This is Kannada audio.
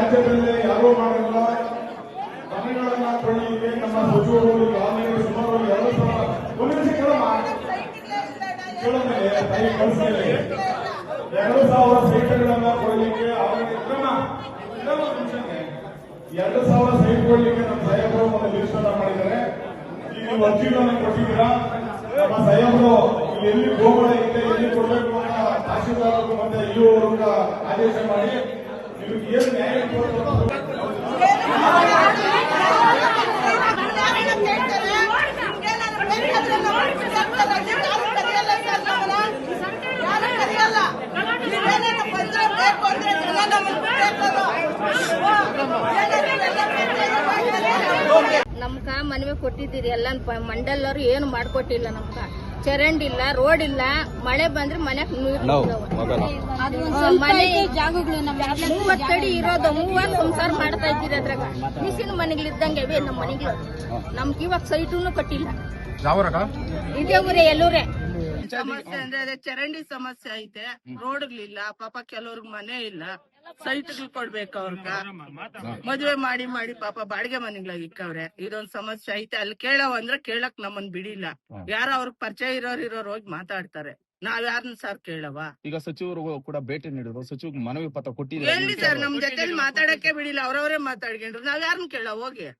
ರಾಜ್ಯದಲ್ಲಿ ಯಾರೂ ಮಾಡಿಲ್ಲ. ಮನೆಗಳನ್ನ ಕೊಳ್ಳಿಗೆ ನಮ್ಮ ಸಚಿವರು ಈಗಾಗಲೇ ಸುಮಾರು ಎರಡು ಸಾವಿರ ಒಂದು ಕೇಳಮ್ಮ. ಕೇಳೋದ್ಮೇಲೆ ತಾಯಿ ಎರಡು ಸಾವಿರ ಸೈಟ್ಗಳನ್ನ ಕೊಡಲಿಕ್ಕೆ ಅವರಿಗೆ ಕ್ರಮ. ಎರಡು ಸಾವಿರ ಸೈಟ್ ಕೊಡಲಿಕ್ಕೆ ನಮ್ಮ ಸಾಹೇಬರು ಒಂದು ಲಿಸ್ಟ್ ಅನ್ನ ಮಾಡಿದ್ದಾರೆ. ನೀವು ಅರ್ಜಿಗಳನ್ನ ಕೊಟ್ಟಿದ್ದೀರಾ? ನಮ್ಮ ಸಾಹೇಬರು ಇಲ್ಲಿ ಎಲ್ಲಿ ಗೋಮಳ ಇದೆ, ಎಲ್ಲಿ ಕೊಡಬೇಕು ಅಂತ ತಹಶೀಲ್ದಾರರು ಮತ್ತೆ ಇಲ್ಲಿ ಆದೇಶ ಮಾಡಿ ನಮ್ಗ ಮನವಿ ಕೊಟ್ಟಿದ್ದೀರಿ ಎಲ್ಲ ಮಂಡಲ್ ಅವ್ರು ಏನು ಮಾಡ್ಕೊಟ್ಟಿಲ್ಲ ನಮ್ಗ ಚರಂಡಿ ಇಲ್ಲ ರೋಡ್ ಇಲ್ಲ ಮಳೆ ಬಂದ್ರೆ ಮನೆ. ಮನೆ ಜಾಗಗಳು ಮೂವತ್ತಡಿ ಇರೋದು ಮೂವತ್ತು ಸಂಸಾರ ಮಾಡ್ತಾ ಇದ್ದೀರಿ ಅದ್ರಾಗ. ಮಿಸಿನ ಮನೆಗಳಿದ್ದಂಗೆ ಇದ್ದಂಗೆ ನಮ್ಮ ಮನೆಗಳು ನಮ್ಗೆ ಇವಾಗ ಸೈಟುನು ಕಟ್ಟಿಲ್ಲ. ಇದೇ ಊರೇ ಎಲ್ಲೂರೇ ಸಮಸ್ಯೆ ಅಂದ್ರೆ ಅದೇ ಚರಂಡಿ ಸಮಸ್ಯೆ ಐತೆ ರೋಡ್ಗಳಿಲ್ಲ ಪಾಪ ಕೆಲವ್ರಿಗೆ ಮನೆ ಇಲ್ಲ. ಸೈಟ್ಗಳು ಕೊಡ್ಬೇಕು ಅವ್ರಗ. ಮದ್ವೆ ಮಾಡಿ ಮಾಡಿ ಪಾಪ ಬಾಡಿಗೆ ಮನೆಗಳಾಗ ಇಕ್ಕವ್ರೆ. ಇದೊಂದ್ ಸಮಸ್ಯೆ ಐತೆ. ಅಲ್ಲಿ ಕೇಳವ ಅಂದ್ರೆ ಕೇಳಕ್ ನಮ್ಮನ್ ಬಿಡಿಲ್ಲ. ಯಾರೋ ಅವ್ರ ಪರಿಚಯ ಇರೋರ್ ಇರೋರ್ ಹೋಗಿ ಮಾತಾಡ್ತಾರೆ. ನಾವ್ ಯಾರನ್ನ ಸರ್ ಕೇಳವ? ಈಗ ಸಚಿವರು ಕೂಡ ಭೇಟಿ ನೀಡಿದ್ರು. ಸಚಿವ ಮನವಿ ಪತ್ರ ಎಲ್ಲಿ ಸರ್ ನಮ್ ಜೊತೆಲಿ ಮಾತಾಡಕ್ಕೆ ಬಿಡಿಲ್ಲ. ಅವ್ರವ್ರೆ ಮಾತಾಡ್ಕೊಂಡ್ರು. ನಾವ್ ಯಾರನ್ನ ಕೇಳ ಹೋಗಿ.